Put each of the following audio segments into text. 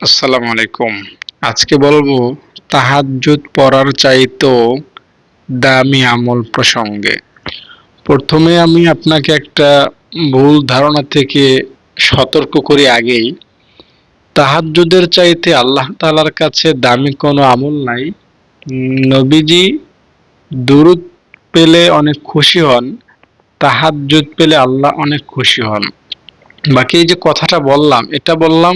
আসসালামু আলাইকুম। আজকে বলব, তাহাজ্জুদ পড়ার চাইতো দামি আমল প্রসঙ্গে। প্রথমে আমি আপনাকে একটা ভুল ধারণা থেকে সতর্ক করি আগেই। তাহাজ্জুদের চাইতে আল্লাহ তাআলার কাছে দামি কোনো আমল নাই। নবীজি দুরুদ পেলে অনেক খুশি হন, তাহাজ্জুদ পেলে আল্লাহ অনেক খুশি হন। বাকি এই যে কথাটা বললাম, এটা বললাম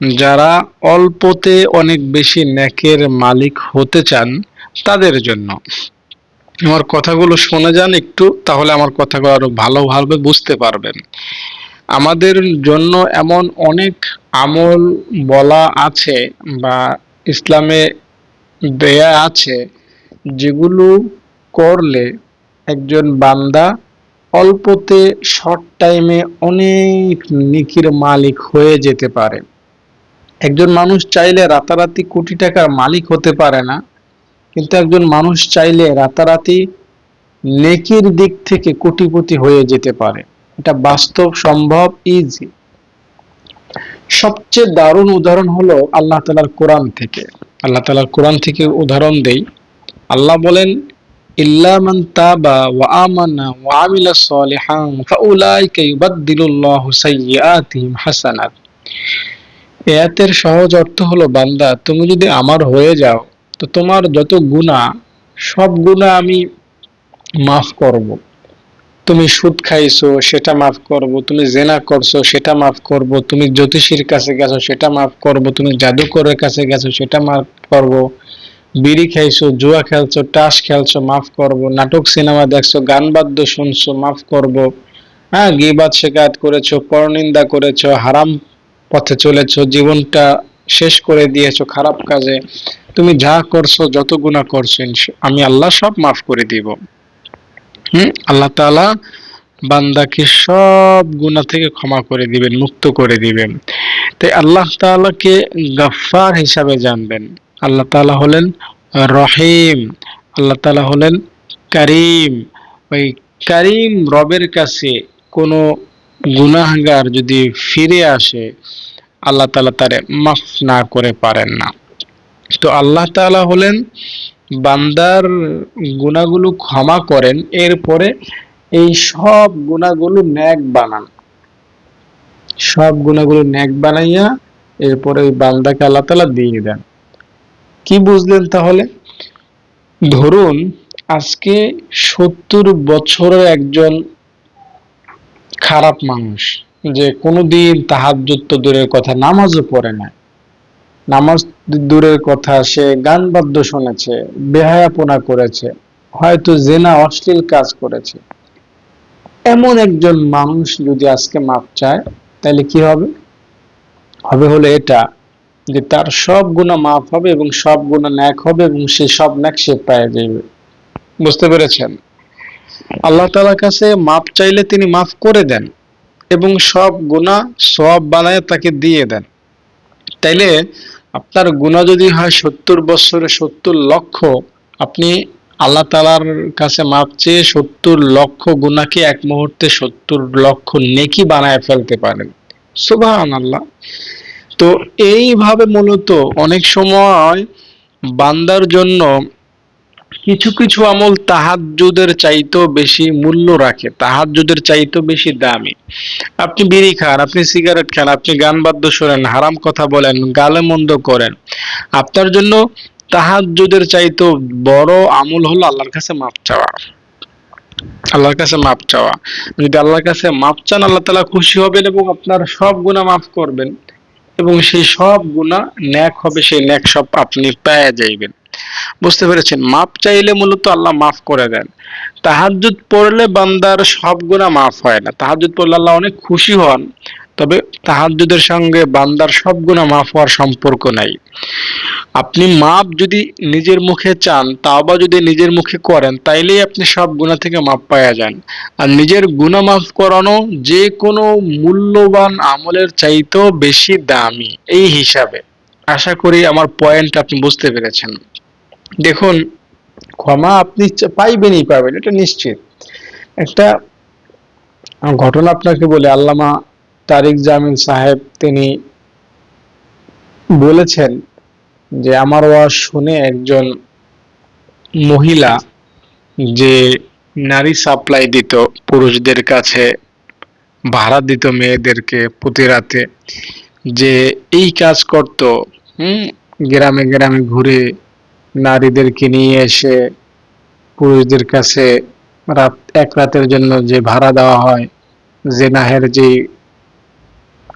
যারা অল্পতে অনেক বেশি ন্যাকের মালিক হতে চান তাদের জন্য। আমার কথাগুলো শুনে যান একটু, তাহলে আমার কথাগুলো আরও ভালোভাবে বুঝতে পারবেন। আমাদের জন্য এমন অনেক আমল বলা আছে বা ইসলামে দেয়া আছে যেগুলো করলে একজন বান্দা অল্পতে শর্ট টাইমে অনেক নিকির মালিক হয়ে যেতে পারে। একজন মানুষ চাইলে রাতারাতি কোটি টাকার মালিক হতে পারে না, কিন্তু একজন মানুষ চাইলে রাতারাতি নেকির দিক থেকে কোটিপতি হয়ে যেতে পারে। এটা বাস্তব, সম্ভব ইজি সবচেয়ে দারুণ উদাহরণ হলো আল্লাহ তালার কোরআন থেকে। আল্লাহ তালার কোরআন থেকে উদাহরণ দেই। আল্লাহ বলেন ইল্লামান তাবা ওয়া আমানা ওয়া আমিলা সলিহান, ফাউলাইকা ইউবাদদিলুল্লাহু সাইয়্যাতিহিম হাসানাত। এয়াতের সহজ অর্থ হলো, বান্দা, তুমি যদি আমার হয়ে যাও, তো তোমার যত গুণা সব গুণা আমি মাফ করব। তুমি সুদ খাইছো, সেটা মাফ করব। তুমি জেনা করছ, সেটা মাফ করব। তুমি জ্যোতিষীর কাছে গেছো, সেটা মাফ করব। তুমি জাদুকরের কাছে গেছো, সেটা মাফ করব। বিড়ি খাইছো, জুয়া খেলছো টাস খেলছো, মাফ করব। নাটক, সিনেমা দেখছ, গান বাদ্য শুনছো, মাফ করব। হ্যাঁ গিবাদ শেখাত করেছ, পরনিন্দা করেছ, হারাম পথে চলেছ, জীবনটা শেষ করে দিয়েছ খারাপ কাজে। তুমি যা করছ, যত গুণা করছ আমি আল্লাহ সব মাফ করে দিব। হুম? আল্লাহ তাআলা বান্দাকে সব গুণা থেকে ক্ষমা করে দিবেন, মুক্ত করে দিবেন। তাই আল্লাহ তাআলাকে গাফফার হিসাবে জানবেন। আল্লাহ তাআলা হলেন রহিম, আল্লাহ তাআলা হলেন করিম। ওই কারিম রবের কাছে কোনো গুনাহগার যদি ফিরে আসে, আল্লাহ তালা তারে মাফ না করে পারেন না। তো আল্লাহ তালা হলেন বান্দার গুণাগুলো ক্ষমা করেন, এরপরে এই সব গুণাগুলো ন্যাক বানান। সব গুণাগুলো ন্যাক বানাইয়া এরপরে ওই বান্দাকে আল্লাহ তালা দিয়ে দেন। কি বুঝলেন তাহলে? ধরুন আজকে সত্তর বছরের একজন খারাপ মানুষ, যে কোনোদিন তাহাজ্জুদ তো দূরের কথা, নামাজও পড়ে না। নামাজ দূরের কথা সে গান বাদ্য শুনেছে, বেহায়াপনা করেছে, হয়তো জেনা, অশ্লীল কাজ করেছে। এমন একজন মানুষ যদি আজকে মাপ চায়, তাহলে কি হবে? হবে হলো এটা, যে তার সব গুণা মাফ হবে এবং সব গুণা ন্যাক হবে এবং সে সব ন্যাক সে পায়ে যাবে বুঝতে পেরেছেন? আল্লাহ তালার কাছে মাপ চাইলে তিনি মাফ করে দেন এবং সব গুণা সব বানায় তাকে দিয়ে দেন। তাইলে আপনার গুণা যদি হয় সত্তর বছরে সত্তর লক্ষ, আপনি আল্লাহ তালার কাছে মাপ চেয়ে সত্তর লক্ষ গুণাকে এক মুহূর্তে সত্তর লক্ষ নেকি বানায় ফেলতে পারেন। সুবাহ আল্লাহ তো এইভাবে মূলত অনেক সময় বান্দার জন্য কিছু কিছু আমল তাহাজ্জুদের চাইতেও বেশি মূল্য রাখে, তাহাজ্জুদের চাইতেও বেশি দামি। আপনি বিড়ি খান, আপনি সিগারেট খান, আপনি গান বাদ্য শোনেন, হারাম কথা বলেন, গালে মন্দ করেন, আপনার জন্য তাহাজ্জুদের চাইতেও বড় আমল হলো আল্লাহর কাছে মাপ চাওয়া। আল্লাহর কাছে মাপ চাওয়া। যদি আল্লাহর কাছে মাপ চান, আল্লাহ তালা খুশি হবেন এবং আপনার সব গুণা মাফ করবেন এবং সেই সব গুণা ন্যাক হবে, সেই ন্যাক সব আপনি পেয়ে যাইবেন। বুঝতে পেরেছেন? মাপ চাইলে মূলত আল্লাহ মাফ করে দেন। তাহাজুদ পড়লে বান্দার সব গুণা মাফ হয় না। তাহাজুদ পড়লে আল্লাহ অনেক খুশি হন। তবে তাহাজুদের সঙ্গে বান্দার সব গুণা মাফ হওয়ার সম্পর্ক নাই। আপনি মাপ যদি নিজের মুখে চান তাও বা যদি নিজের মুখে করেন, তাইলেই আপনি সব গুণা থেকে মাপ পাওয়া যান। আর নিজের গুণা মাফ করানো যে কোনো মূল্যবান আমলের চাইতেও বেশি দামি। এই হিসাবে। আশা করি আমার পয়েন্ট আপনি বুঝতে পেরেছেন। দেখুন, ক্ষমা আপনি পাইবেনই পাবেন, এটা নিশ্চিত। একটা ঘটনা আপনাকে বলে, আল্লামা তারিক জামিল সাহেব তিনি বলেছেন যে, আমার ওয়াজ শুনে একজন মহিলা যে নারী সাপ্লাই দিত পুরুষদের কাছে, ভাড়া দিত মেয়েদেরকে প্রতি রাতে, যে এই কাজ করত, হুম, গ্রামে গ্রামে ঘুরে নারীদেরকে নিয়ে এসে পুরুষদের কাছে রাত, এক রাতের জন্য যে ভাড়া দেওয়া হয়, জেনাহের যে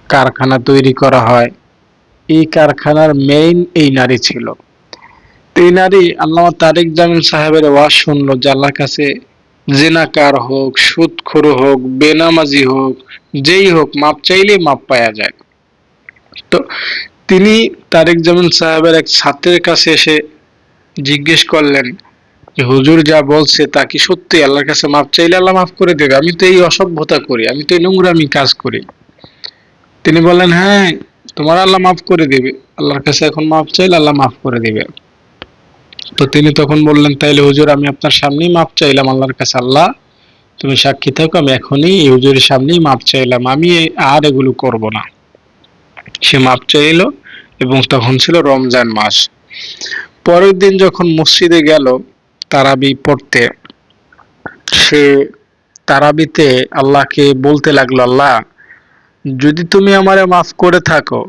কারখানা তৈরি করা হয়, এই কারখানার মেইন এই নারী ছিল। এই নারী আল্লাহ তারেক জামিন সাহেবের ওয়াজ শুনলো যে আল্লাহর কাছে জেনাকার হোক, সুদখোর হোক, বেনামাজি হোক, যেই হোক, মাপ চাইলেই মাপ পাওয়া যায়। তো তিনি তারেক জামিন সাহেবের এক ছাত্রের কাছে এসে জিজ্ঞেস করলেন যে, হুজুর যা বলছে তা কি সত্যি? আল্লাহর কাছে মাপ চাইলে আল্লাহ মাফ করে দেবে। আমি তো এই অসভ্যতা করি, আমি তো এই নোংরামি কাজ করি। তিনি বললেন হ্যাঁ তোমার আল্লাহ মাফ করে দেবে। আল্লাহর কাছে এখন মাফ চাইলে আল্লাহ মাফ করে দেবে। তো তিনি তখন বললেন, তাইলে হুজুর, আমি আপনার সামনেই মাপ চাইলাম আল্লাহর কাছে। আল্লাহ, তুমি সাক্ষী থাকো, আমি এখনই এই হুজুরের সামনেই মাপ চাইলাম। আমি আর এগুলো করব না। সে মাপ চাইল এবং তখন ছিল রমজান মাস। পরের দিন যখন মসজিদে গেল তারাবি পড়তে, সে তারাবিতে আল্লাহকে বলতে লাগল, আল্লাহ, যদি তুমি আমারে মাফ করে থাকো,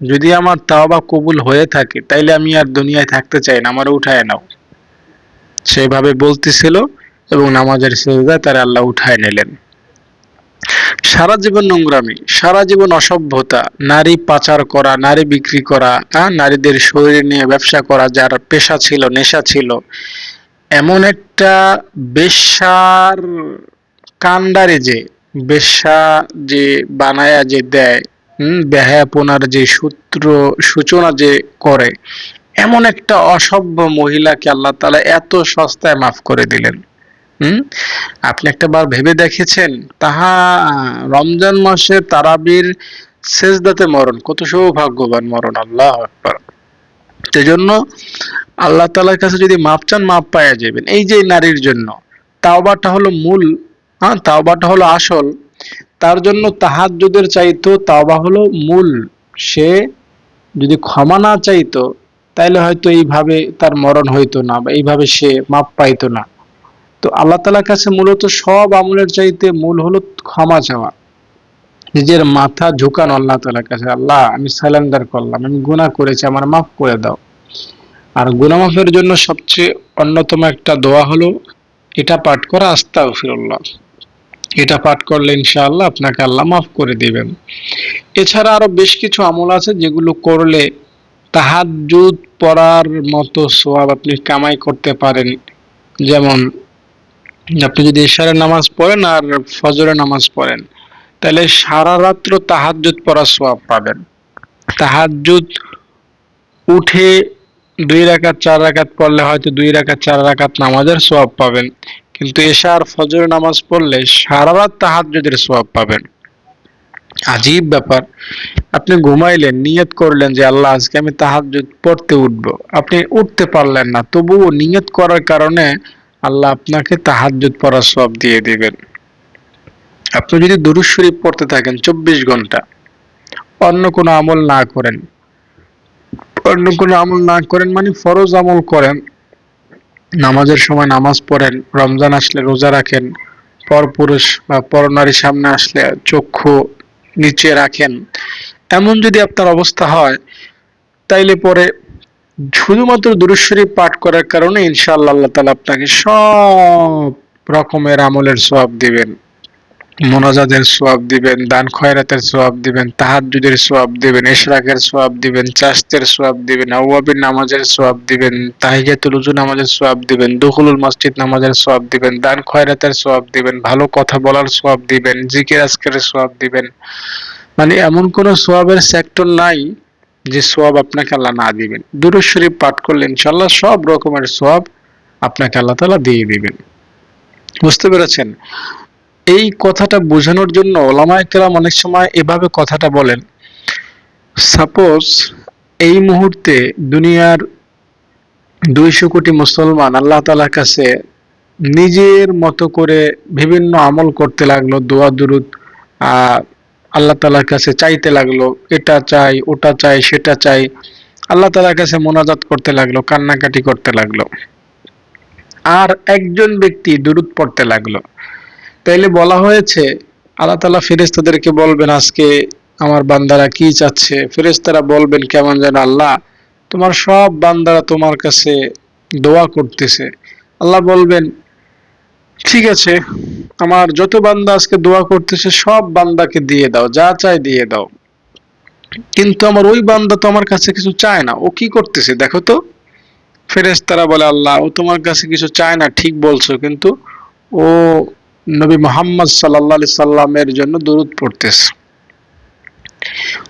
যদি আমার তাওবা কবুল হয়ে থাকে, তাইলে আমি আর দুনিয়ায় থাকতে চাই না, আমার উঠায় নাও। সেভাবে বলতেছিল এবং নামাজের সেজদায় তারা আল্লাহ উঠায় নিলেন। সারা জীবন নোংরামি, সারা জীবন অসভ্যতা, নারী পাচার করা, নারী বিক্রি করা হ্যাঁ? নারীদের শরীর নিয়ে ব্যবসা করা, যার পেশা ছিল, নেশা ছিল, এমন একটা বেশ্যার কান্ডারে যে বেশ্যা যে বানায়া যে দেয় বেহায়াপনার যে সূত্র, সূচনা যে করে, এমন একটা অসভ্য মহিলাকে আল্লাহ তালা এত সস্তায় মাফ করে দিলেন। হম? আপনি একটা বার ভেবে দেখেছেন? তাহা রমজান মাসে তারাবির শেষদাতে মরণ। কত সৌভাগ্যবান মরণ, আল্লাহ আকবার। সেজন্য আল্লাহ তালার কাছে যদি মাপ চান, মাপ পাওয়া যাবেন। এই যে নারীর জন্য, তাওবাটা হলো মূল হ্যাঁ তাওবাটা হলো আসল। তার জন্য তাহার তাহাজ্জুদের চাইতো তাওবা হলো মূল। সে যদি ক্ষমা না চাইতো, তাইলে হয়তো এইভাবে তার মরণ হইতো না বা এইভাবে সে মাপ পাইতো না। তো আল্লাহ তালার কাছে মূলত সব আমলের চাইতে মূল হলো ক্ষমা চাওয়া। নিজের মাথা ঝুঁকানো আল্লাহ তালার কাছে। আল্লাহ, আমি সাইলেন্ডার করলাম, আমি গুণা করেছি, আমার মাফ করে দাও। আর গুনামাফের জন্য সবচেয়ে অন্যতম একটা দোয়া হলো, এটা পাঠ করা আস্তা ফিরল্লাহ এটা পাঠ করলে ইনশাআল্লাহ আপনাকে আল্লাহ মাফ করে দিবেন। এছাড়া আরও বেশ কিছু আমল আছে যেগুলো করলে তাহাজুদ পড়ার মতো সোয়াব আপনি কামাই করতে পারেন। যেমন আপনি যদি ইশারের নামাজ পড়েন আর ফজরের নামাজ পড়েন, তাহলে সারা রাত্র তাহাজুদ পড়ার সোয়াব পাবেন। তাহাজুদ উঠে দুই রাকাত, চার রাকাত পড়লে হয়তো দুই রাকাত, চার রাকাত নামাজের সোয়াব পাবেন। কিন্তু এশা আর ফজরের নামাজ পড়লে সারা রাত তাহাজ্জুদের সোয়াব পাবেন। আজীব ব্যাপার। আপনি ঘুমাইলেন, নিয়ত করলেন যে, আল্লাহ, আজকে আমি তাহাজ্জুদ পড়তে উঠব। আপনি উঠতে পারলেন না। তবুও নিয়ত করার কারণে আল্লাহ আপনাকে তাহাজ্জুদ পড়ার সব দিয়ে দিবেন। আপনি যদি দুরুদ শরীফ পড়তে থাকেন চব্বিশ ঘণ্টা, অন্য কোনো আমল না করেন। অন্য কোনো আমল না করেন মানে ফরজ আমল করেন। নামাজের সময় নামাজ পড়েন, রমজান আসলে রোজা রাখেন, পরপুরুষ বা পরনারীর সামনে আসলে চক্ষু নিচে রাখেন। এমন যদি আপনার অবস্থা হয়, তাইলে পরে শুধুমাত্র দুরুশ্বরী পাঠ করার কারণে ইনশাআল্লাহ আল্লাহ তালা আপনাকে সব রকমের আমলের সব দিবেন মোনাজাদের সোয়াব দিবেন দান খয়রাতের সোয়াব দিবেন তাহাজুদের সোয়াব দিবেন এশরাকের সোয়াব দিবেন চাস্তের সোয়াব দিবেন আউয়াবির নামাজের সোয়াব দিবেন তাহিয়াতুল উজু নামাজের সোয়াব দিবেন দুখুলুল মসজিদ নামাজের সোয়াব দিবেন দান খয়রাতের সোয়াব দিবেন ভালো কথা বলার সোয়াব দিবেন জিকির আজকের সোয়াব দিবেন মানে এমন কোন সোয়াবের সেক্টর নাই যে সোয়াব আপনাকে আল্লাহ না দিবেন। দুরুদ শরীফ পাঠ করলে ইনশাল্লাহ সব রকমের সোয়াব আপনাকে আল্লাহ তালা দিয়ে দিবেন। বুঝতে পেরেছেন? এই কথাটা বোঝানোর জন্য ওলামায় অনেক সময় এভাবে কথাটা বলেন। সাপোজ এই মুহূর্তে দুনিয়ার দুইশো কোটি মুসলমান আল্লাহ তালার কাছে নিজের মতো করে বিভিন্ন আমল করতে লাগল, দোয়া, দুরুদ আল্লাহ তালার কাছে চাইতে লাগল, এটা চাই, ওটা চাই, সেটা চাই। আল্লাহ তালার কাছে মোনাজাত করতে লাগল, কান্নাকাটি করতে লাগল। আর একজন ব্যক্তি দুরুদ পড়তে লাগল। তাইলে বলা হয়েছে, আল্লাহ তালা ফেরেস্তাদেরকে বলবেন, আজকে আমার বান্দারা কি চাচ্ছে? ফেরেস্তারা বলবেন, কেমন যেন আল্লাহ তোমার সব বান্দারা তোমার কাছে দোয়া করতেছে। আল্লাহ বলবেন ঠিক আছে, আমার যত বান্দা আজকে দোয়া করতেছে, সব বান্দাকে দিয়ে দাও, যা চাই দিয়ে দাও। কিন্তু আমার ওই বান্দা তো আমার কাছে কিছু চায় না, ও কি করতেছে দেখো তো। ফেরেস্তারা বলে, আল্লাহ, ও তোমার কাছে কিছু চায় না, ঠিক বলছো, কিন্তু ও নবী মোহাম্মদ সাল্লাহ সাল্লামের জন্য দরুদ পড়তেছে।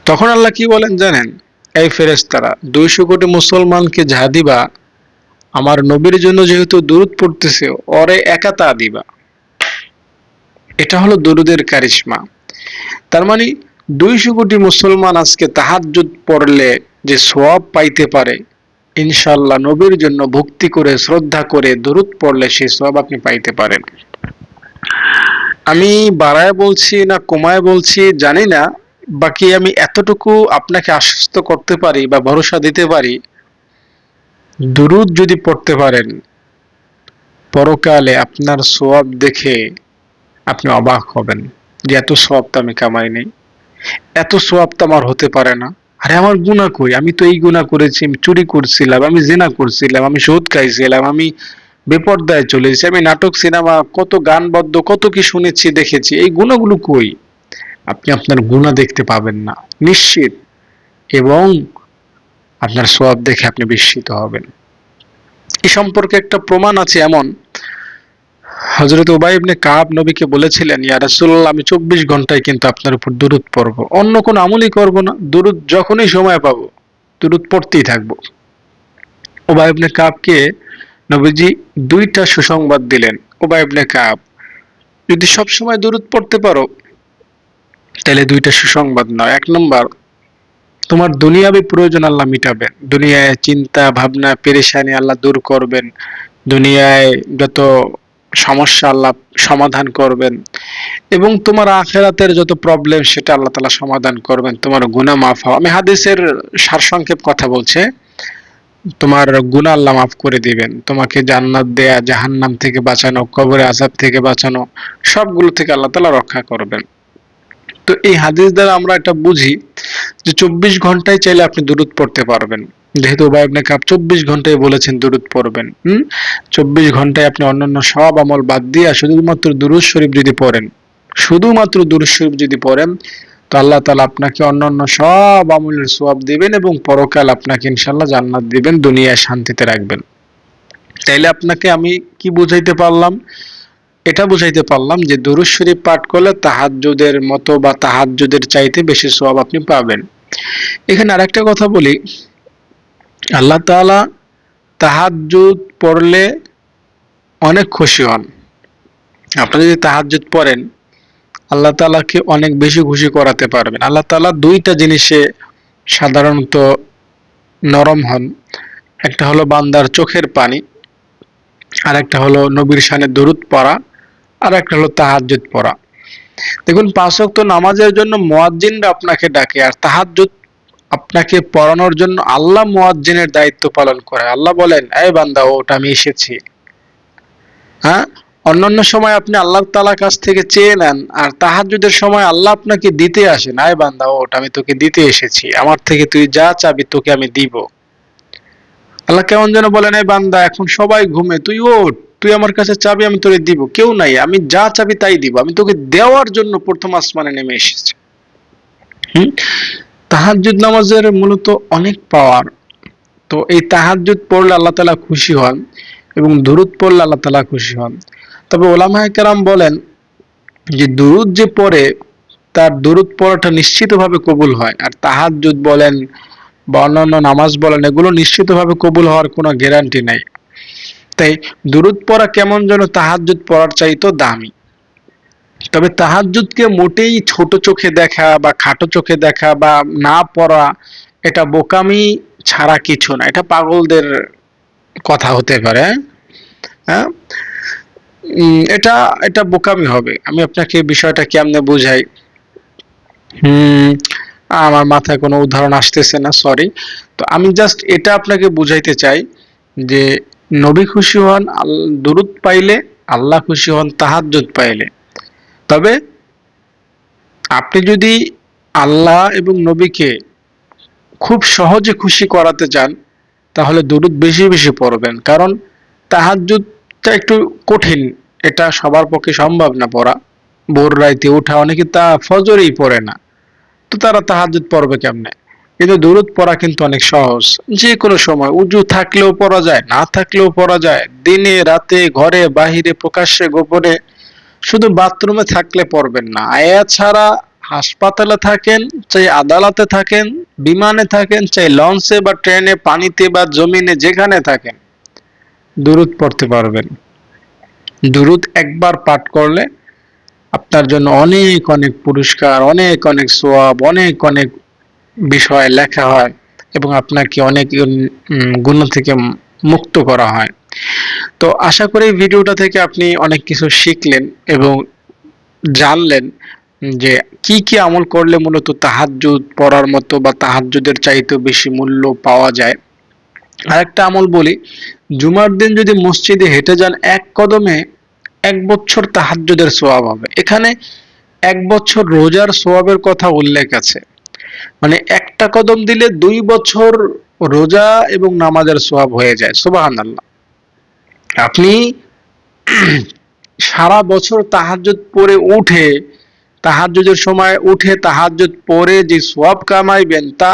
তখন আল্লাহ কি বলেন জানেন? এই ফেরেস্তারা দুইশো কোটি মুসলমানকে যা দিবা আমার নবীর জন্য যেহেতু দূরত পড়তেছে অরে একা তা দিবা। এটা হলো দরুদের কারিশমা। তার মানে দুইশো কোটি মুসলমান আজকে তাহাজ্জুদ পড়লে যে সওয়াব পাইতে পারে ইনশাল্লাহ নবীর জন্য ভক্তি করে, শ্রদ্ধা করে দরুদ পড়লে সেই সওয়াব আপনি পাইতে পারেন। আমি বাড়ায় বলছি না কমায় বলছি, জানি না। বাকি আমি এতটুকু আপনাকে আশ্বস্ত করতে পারি বা ভরসা দিতে পারি দুরুদ যদি পড়তে পারেন, পরকালে আপনার সোয়াব দেখে আপনি অবাক হবেন যে এত সোয়াব তো আমি কামাই নেই, এত সোয়াব তো আমার হতে পারে না। আরে আমার গুণা কই? আমি তো এই গুণা করেছি, আমি চুরি করছিলাম, আমি জেনা করছিলাম, আমি সুদ খাইছিলাম, আমি বেপর্দায় চলেছি আমি নাটক, সিনেমা, কত গানবদ্ধ, কত কি শুনেছি, দেখেছি, এই গুণাগুলো কই? আপনি আপনার গুণা দেখতে পাবেন না, নিশ্চিত। এবং আপনার সোয়াব দেখে আপনি বিস্মিত হবেন। এ সম্পর্কে একটা প্রমাণ আছে এমন। হজরত উবাই ইবনে কাব নবীকে বলেছিলেন, ইয়া রাসূলুল্লাহ, আমি চব্বিশ ঘন্টায় কিন্তু আপনার উপর দুরুদ পড়ব। অন্য কোনো আমলই করব না। দুরুদ যখনই সময় পাব, দুরুদ পড়তেই থাকব। উবাই ইবনে কাবকে নবীজি দুইটা সুসংবাদ দিলেন। উবাই ইবনে কাব, যদি সব সময় দুরুদ পড়তে পারো, তাহলে দুইটা সুসংবাদ নয় এক নম্বর তোমার দুনিয়াবি প্রয়োজন আল্লাহ মিটাবেন। দুনিয়ায় চিন্তা, ভাবনা, পেরেশানি আল্লাহ দূর করবেন। দুনিয়ায় যত সমস্যা আল্লাহ সমাধান করবেন। এবং তোমার আখেরাতের যত প্রবলেম সেটা আল্লাহ তালা সমাধান করবেন। তোমার গুণা মাফ হওয়া। আমি হাদিসের সারসংক্ষেপ কথা বলছে। তোমার গুণা আল্লাহ মাফ করে দিবেন। তোমাকে জান্নাত দেয়া, জাহান্নাম থেকে বাঁচানো, কবরে আজাব থেকে বাঁচানো, সবগুলো থেকে আল্লাহ তালা রক্ষা করবেন। তো এই হাদিস দ্বারা আমরা এটা বুঝি যে চব্বিশ ঘন্টায় চাইলে আপনি দূরত পড়তে পারবেন। যেহেতু উবাই আপনাকে চব্বিশ ঘন্টায় বলেছেন দূরত পড়বেন, হুম? চব্বিশ ঘন্টায় আপনি অন্যান্য সব আমল বাদ দিয়ে শুধুমাত্র দুরুদ শরীফ যদি পড়েন, শুধুমাত্র দুরুদ শরীফ যদি পড়েন, তো আল্লাহ তালা আপনাকে অন্যান্য সব আমলের সোয়াব দিবেন এবং পরকাল আপনাকে ইনশাল্লাহ জান্নাত দিবেন, দুনিয়ায় শান্তিতে রাখবেন। তাইলে আপনাকে আমি কি বুঝাইতে পারলাম? এটা বুঝাইতে পারলাম যে দুরুদ শরীফ পাঠ করলে তাহাজ্জুদের মতো বা তাহাজ্জুদের চাইতে বেশি সওয়াব আপনি পাবেন। এখানে আরেকটা কথা বলি। আল্লাহ তাআলা তাহাজ্জুদ পড়লে অনেক খুশি হন। আপনি যদি তাহাজ্জুদ পড়েন, আল্লাহ তাআলাকে অনেক বেশি খুশি করাতে পারবেন। আল্লাহ তাআলা দুইটা জিনিসে সাধারণত নরম হন। একটা হলো বান্দার চোখের পানি আর একটা হলো নবীর শানে দরুদ পড়া। আর একটা হলো তাহাজ্জুদ পড়া। দেখুন, পাঁচ ওয়াক্ত নামাজের জন্য মুয়াজ্জিনরা আপনাকে ডাকে, আর তাহাজ্জুদ আপনাকে পড়ানোর জন্য আল্লাহ মুয়াজ্জিনের দায়িত্ব পালন করে। আল্লাহ বলেন, এই বান্দা ওটা আমি এসেছি। হ্যাঁ? অন্যান্য সময় আপনি আল্লাহ তালা কাছ থেকে চেয়ে নেন, আর তাহাজ্জুদের সময় আল্লাহ আপনাকে দিতে আসেন। আয় বান্দা ওটা আমি তোকে দিতে এসেছি। আমার থেকে তুই যা চাবি, তোকে আমি দিব। আল্লাহ কেমন যেন বলেন, এই বান্দা, এখন সবাই ঘুমে, তুই ওঠ। তুই আমার কাছে চাবি, আমি তোরে দিব। কেউ নাই, আমি যা চাবি তাই দিব। আমি তোকে দেওয়ার জন্য প্রথম আসমানে নেমে এসেছি। তাহাজুদ নামাজের মূলত অনেক পাওয়ার। তো এই তাহাজুদ পড়লে আল্লাহ তালা খুশি হন এবং দুরুদ পড়লে আল্লাহ তালা খুশি হন। তবে ওলামা কেরাম বলেন যে দুরুদ যে পড়ে, তার দুরুদ পড়াটা নিশ্চিতভাবে কবুল হয়। আর তাহাজুদ বলেন বা অন্যান্য নামাজ বলেন, এগুলো নিশ্চিতভাবে কবুল হওয়ার কোনো গ্যারান্টি নাই। তাই দুরুদ পড়া কেমন যেন তাহাজুদ পড়ার চাইতো দামি। তবে তাহাজুদকে মোটেই ছোট চোখে দেখা বা খাটো চোখে দেখা বা না পড়া এটা বোকামি ছাড়া কিছু না। এটা পাগলদের কথা হতে পারে হ্যাঁ? এটা এটা বোকামি হবে। আমি আপনাকে বিষয়টা কেমনে বুঝাই? হুম, আমার মাথায় কোনো উদাহরণ আসতেছে না সরি তো আমি জাস্ট এটা আপনাকে বুঝাইতে চাই যে নবী খুশি হন দুরুদ পাইলে, আল্লাহ খুশি হন, তাহাজ্জুদ পাইলে। তবে আপনি যদি আল্লাহ এবং নবীকে খুব সহজে খুশি করাতে চান, তাহলে দুরুদ বেশি বেশি পড়বেন। কারণ তাহাজ্জুদটা একটু কঠিন, এটা সবার পক্ষে সম্ভব না পড়া। ভোর রাইতে ওঠা অনেকে তা ফজরেই পড়ে না। তো তারা তাহাজুদ পড়বে কেমনে? কিন্তু দূরত পড়া কিন্তু অনেক সহজ। যে কোনো সময়, উজু থাকলেও পড়া যায়, না থাকলেও পড়া যায়। দিনে, রাতে, ঘরে, বাহিরে, প্রকাশ্যে, গোপনে, শুধু বাথরুমে থাকলে পড়বেন না। আয়া ছাড়া হাসপাতালে থাকেন, চাই আদালতে থাকেন, বিমানে থাকেন, চাই লঞ্চে বা ট্রেনে, পানিতে বা জমিনে, যেখানে থাকেন দূরত পড়তে পারবেন। দূরত একবার পাঠ করলে আপনার জন্য অনেক অনেক পুরস্কার, অনেক অনেক সোয়াব, অনেক অনেক বিষয় লেখা হয় এবং আপনাকে অনেক গুণ থেকে মুক্ত করা হয়। তো আশা করি ভিডিওটা থেকে আপনি অনেক কিছু শিখলেন এবং জানলেন যে কি কি আমল করলে মূলত তাহাজ্জুদ পড়ার মতো বা তাহাজ্জুদের চাইতে বেশি মূল্য পাওয়া যায়। আরেকটা আমল বলি, জুমার দিন যদি মসজিদে হেঁটে যান, এক কদমে এক বছর তাহাজ্জুদের সোয়াব হবে। এখানে এক বছর রোজার সোয়াবের কথা উল্লেখ আছে। মানে একটা কদম দিলে দুই বছর রোজা এবং নামাজের সোয়াব হয়ে যায় সুবাহান আল্লাহ আপনি সারা বছর তাহাজ্জুদ পরে উঠে, তাহাজ্জুদের সময় উঠে তাহাজ্জুদ পরে যে সোয়াব কামাইবেন, তা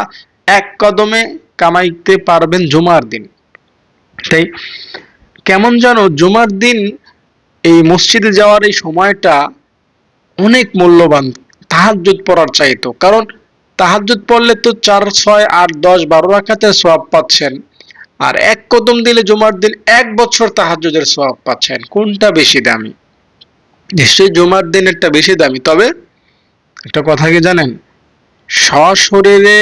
এক কদমে কামাইতে পারবেন জুমার দিন। তাই কেমন জানো জুমার দিন এই মসজিদে যাওয়ার এই সময়টা অনেক মূল্যবান তাহাজুদ পড়ার চাইতো কারণ তাহাজুদ পড়লে তো চার, ছয়, আট, দশ, বারো রাখাতে সোয়াব পাচ্ছেন। আর এক কদম দিলে জুমার দিন এক বছর তাহাজুদের সোয়াব পাচ্ছেন। কোনটা বেশি দামি? নিশ্চয়ই জুমার দিনেরটা বেশি দামি। তবে একটা কথা কি জানেন? সশরীরে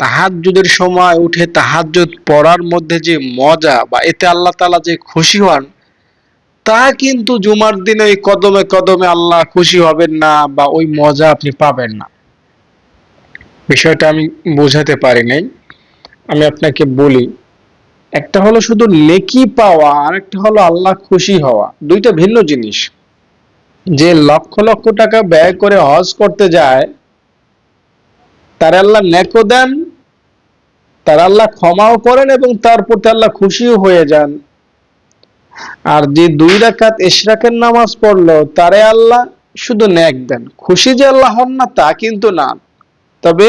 তাহাজুদের সময় উঠে তাহাজুদ পড়ার মধ্যে যে মজা বা এতে আল্লাহ তালা যে খুশি হন, তা কিন্তু জুমার দিনে ওই কদমে কদমে আল্লাহ খুশি হবেন না বা ওই মজা আপনি পাবেন না। বিষয়টা আমি বোঝাতে পারি নাই। আমি আপনাকে বলি, একটা হলো শুধু নেকি পাওয়া আর একটা হলো আল্লাহ খুশি হওয়া, দুইটা ভিন্ন জিনিস। যে লক্ষ লক্ষ টাকা ব্যয় করে হজ করতে যায়, তার আল্লাহ নেকো দেন, তার আল্লাহ ক্ষমাও করেন এবং তার প্রতি আল্লাহ খুশিও হয়ে যান। আর যে দুই রাকাত ইশরাকের নামাজ পড়ল, তারে আল্লাহ শুধু ন্যাক দেন। খুশি যে আল্লাহ হন না, তা কিন্তু না। তবে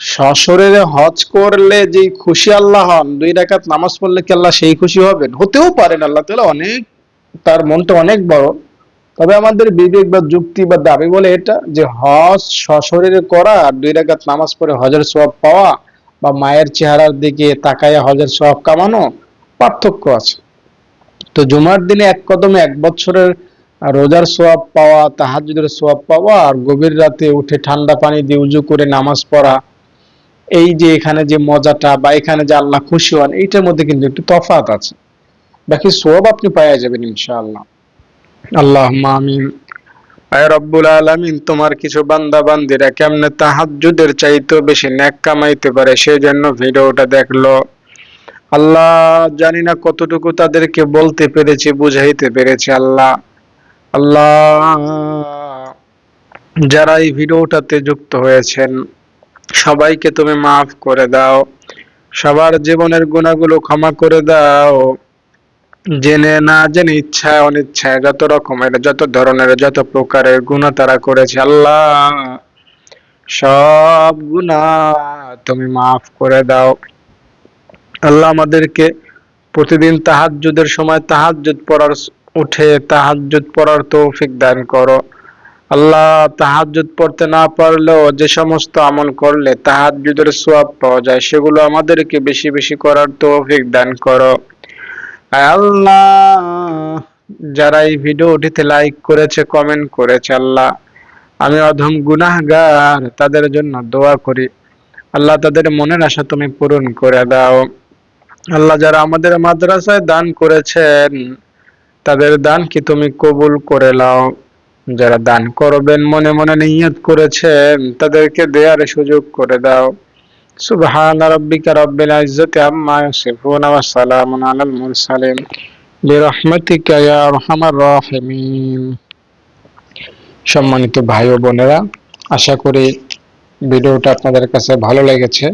সশরীরে হজ করলে যে খুশি আল্লাহ হন, দুই রাকাত নামাজ পড়লে কি আল্লাহ সেই খুশি হবেন? হতেও পারেন, আল্লাহ তাহলে অনেক, তার মনটা অনেক বড়। তবে আমাদের বিবেক বা যুক্তি বা দাবি বলে এটা যে হজ সশরীরে করা দুই রাকাত নামাজ পড়ে হজের সব পাওয়া বা মায়ের চেহারার দিকে তাকাইয়া হজের সব কামানো পার্থক্য আছে। তো জুমার দিনে এক কদমে এক বছরের রোজার সোয়াব পাওয়া তাহাজুদের সোয়াব পাওয়া আর গভীর রাতে উঠে ঠান্ডা পানি দিয়ে উজু করে নামাজ পড়া, এই যে এখানে যে মজাটা বা এখানে যে আল্লাহ খুশি হন, এইটার মধ্যে কিন্তু একটু তফাত আছে। বাকি সোয়াব আপনি পাওয়া যাবেন ইনশাআল্লাহ। আল্লাহ আমিন। আয় রব্বুল আলামিন, তোমার কিছু বান্দা বান্দিরা কেমনে তাহাজ্জুদের চাইতেও বেশি ন্যাক কামাইতে পারে সেই জন্য ভিডিওটা দেখল। আল্লাহ জানি না কতটুকু তাদেরকে বলতে পেরেছি, বুঝাইতে পেরেছি আল্লাহ। যারা এই ভিডিওটাতে যুক্ত হয়েছেন, সবাইকে তুমি মাফ করে দাও। সবার জীবনের গুণাগুলো ক্ষমা করে দাও। জেনে না জেনে ইচ্ছায় অনিচ্ছায় যত রকমের, যত ধরনের, যত প্রকারের গুণা তারা করেছে, আল্লাহ। সব গুণা তুমি মাফ করে দাও। আল্লাহ আমাদেরকে প্রতিদিন তাহাজ্জুদের সময় তাহাজ্জুদ পড়ার উঠে তাহাজ্জুদ পড়ার তৌফিক দান করো। আল্লাহ তাহাজ্জুদ পড়তে না পারলেও যে সমস্ত আমল করলে তাহাজ্জুদের সোয়াব পাওয়া যায়, সেগুলো আমাদেরকে বেশি বেশি করার তৌফিক দান করো। আল্লাহ, যারা এই ভিডিওটিতে লাইক করেছে কমেন্ট করেছে, আল্লাহ, আমি অধম গুনাহগার, তাদের জন্য দোয়া করি। আল্লাহ, তাদের মনের আশা তুমি পূরণ করে দাও। আল্লাহ, যারা আমাদের মাদ্রাসায় দান করেছেন তাদের দান কি তুমি কবুল করে নাও? যারা দান করবেন, মনে মনে নিয়ত করেছেন, তাদেরকে দেয়ার সুযোগ করে দাও। সুবহান রাব্বিল ইজ্জাতি আম্মা ওয়া সালামুন আলাল মুরসালিন। বিরহমাতিকা ইয়া আরহামার রাহিমিন। সম্মানিত ভাই ও বোনেরা, আশা করি ভিডিওটা আপনাদের কাছে ভালো লেগেছে।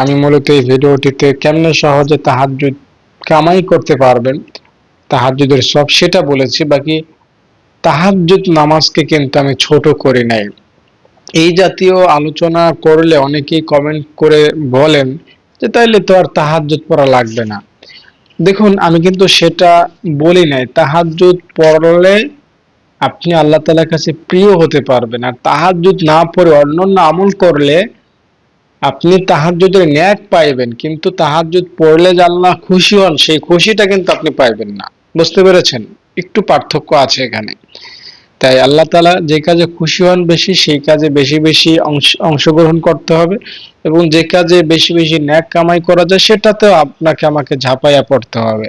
আমি মূলত এই ভিডিওটিতে কেমনে সহজে তাহাজ্জুদ কামাই করতে পারবেন তাহাজ্জুদের সব সেটা বলেছি, বাকি তাহাজ্জুদ নামাজকে কিন্তু আমি ছোট করি নাই। এই জাতীয় আলোচনা করলে অনেকেই কমেন্ট করে বলেন যে তাইলে তো আর তাহাজ্জুদ পড়া লাগবে না। দেখুন, আমি কিন্তু সেটা বলি নাই। তাহাজ্জুদ পড়লে আপনি আল্লাহ তালার কাছে প্রিয় হতে পারবেন। আর তাহাজ্জুদ না পড়ে অন্যান্য আমল করলে আপনি তাহাজ্জুদের ন্যাক পাইবেন। কিন্তু তাহাজ্জুদ পড়লে যে আল্লাহ খুশি হন, সেই খুশিটা কিন্তু আপনি পাইবেন না। বুঝতে পেরেছেন? একটু পার্থক্য আছে এখানে। তাই আল্লাহ তালা যে কাজে খুশি হন বেশি, সেই কাজে বেশি বেশি অংশ, অংশগ্রহণ করতে হবে এবং যে কাজে বেশি বেশি ন্যাক কামাই করা যায়, সেটাতেও আপনাকে আমাকে ঝাঁপাইয়া পড়তে হবে।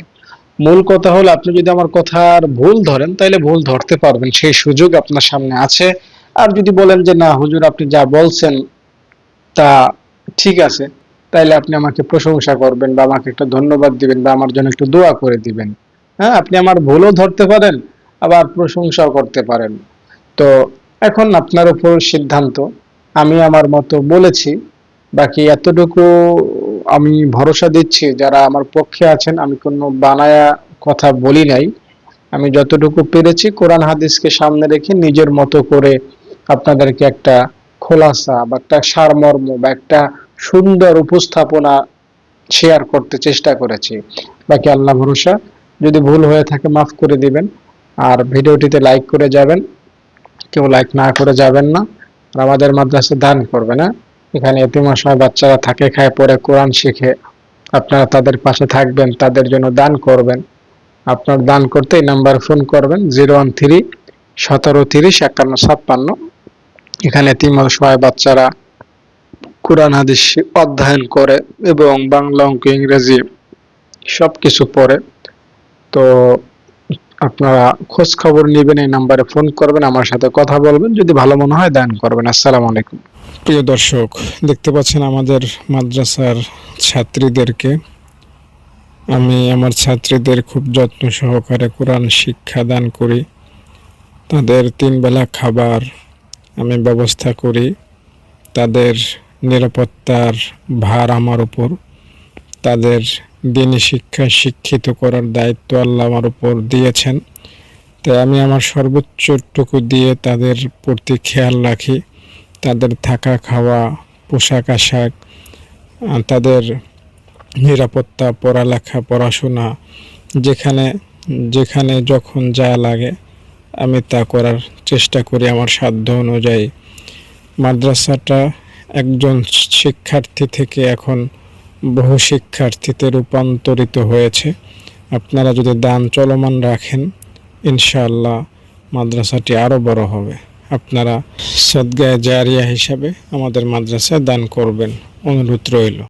মূল কথা হলো, আপনি যদি আমার কথার ভুল ধরেন তাহলে ভুল ধরতে পারবেন, সেই সুযোগ আপনার সামনে আছে। আর যদি বলেন যে, না, হুজুর, আপনি যা বলছেন তা ঠিক আছে, তাইলে আপনি আমাকে প্রশংসা করবেন বা আমাকে একটা ধন্যবাদ দিবেন বা আমার জন্য একটু দোয়া করে দিবেন। হ্যাঁ আপনি আমার ভুলও ধরতে পারেন, আবার প্রশংসাও করতে পারেন। তো এখন আপনার উপর সিদ্ধান্ত, আমি আমার মতো বলেছি, বাকি এতটুকু আমি ভরসা দিচ্ছি, যারা আমার পক্ষে আছেন, আমি কোনো বানায়া কথা বলি নাই। আমি যতটুকু পেরেছি, কোরআন হাদিসকে সামনে রেখে নিজের মতো করে আপনাদেরকে একটা খোলাসা বা একটা সারমর্ম বা একটা সুন্দর উপস্থাপনা শেয়ার করতে চেষ্টা করেছি। বাকি আল্লাহ ভরসা যদি ভুল হয়ে থাকে মাফ করে দিবেন। আর ভিডিওটিতে লাইক করে যাবেন। কেউ লাইক না করে যাবেন না। আর আমাদের মাদ্রাসা দান করবেন হ্যাঁ এখানে এতিমাশয় বাচ্চারা থাকে, খায় পরে কোরআন শিখে। আপনারা তাদের পাশে থাকবেন, তাদের জন্য দান করবেন। আপনার দান করতে এই নাম্বার ফোন করবেন জিরো ওয়ান থ্রি সতেরো তিরিশ, একান্ন, ছাপ্পান্ন। এখানে এতিমাশয় বাচ্চারা কোরআন, হাদিস অধ্যয়ন করে এবং বাংলা, অঙ্ক, ইংরেজি সবকিছু পড়ে। তো আপনারা খোঁজ খবর নেবেন, এই নাম্বারে ফোন করবেন, আমার সাথে কথা বলবেন। যদি ভালো মনে হয়, দান করবেন। আসসালামু আলাইকুম। প্রিয় দর্শক, দেখতে পাচ্ছেন আমাদের মাদ্রাসার ছাত্রীদেরকে। আমি আমার ছাত্রীদের খুব যত্ন সহকারে কোরআন শিক্ষা দান করি। তাদের তিন বেলা খাবার আমি ব্যবস্থা করি। তাদের নিরাপত্তার ভার আমার উপর। তাদের দিনী শিক্ষা শিক্ষিত করার দায়িত্ব আল্লাহ আমার উপর দিয়েছেন। তাই আমি আমার সর্বোচ্চটুকু দিয়ে তাদের প্রতি খেয়াল রাখি। তাদের থাকা খাওয়া, পোশাক আশাক তাদের নিরাপত্তা, পড়ালেখা, পড়াশোনা, যেখানে যেখানে যখন যা লাগে, আমি তা করার চেষ্টা করি আমার সাধ্য অনুযায়ী। মাদ্রাসাটা একজন শিক্ষার্থী থেকে এখন বহু শিক্ষার্থীতে রূপান্তরিত হয়েছে। আপনারা যদি দান চলমান রাখেন, ইনশাআল্লাহ মাদ্রাসাটি আরও বড় হবে। আপনারা সদগায় জারিয়া হিসাবে আমাদের মাদ্রাসায় দান করবেন। অনুরোধ রইল।